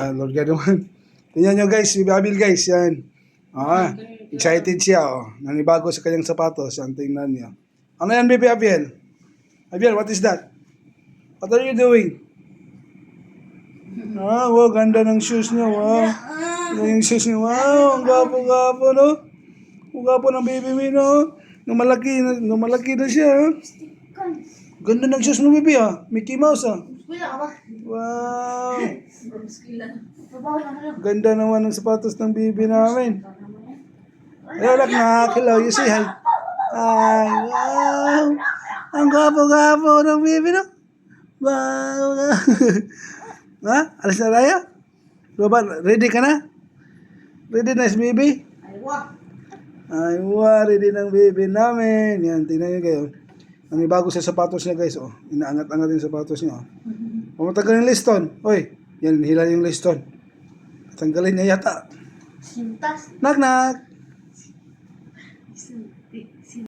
Ah, Lord God naman. Tingnan nyo guys, si Abil guys, yan. Ah, excited siya, oh. Nanibago sa kanyang sapatos. Yan, tingnan niyo. Ano yan, baby Abiel? Abiel, what is that? What are you doing? Ah, wow, ganda ng shoes niya, wow. Ganda yung shoes niya, wow. Ang gwapo-gwapo, no? Ang gwapo ng baby mo, no? Nung malaki, nung malaki na siya. Ganda ng shoes mo, baby, ah. Mickey Mouse, ah. Wow. Ganda naman ng sapatos ng bibi namin. Hello, nak. Hello, you say hi. Hi. Wow. Ang gwapo-gwapo ng bibi, no? Wow. ha? Alis na tayo? Baba, ready ka na? Ready na, baby? Ay, wow, ready ng baby namin. Yan, tingnan nyo kayo. Ang bago sa sapatos niya, guys. Oh. Inaangat-angat yung sapatos niya. Oh. Pumatagal yung liston. Oy, yan, hila yung liston. Tanggalin niya yata. Sintas. Knock, knock. Sintik.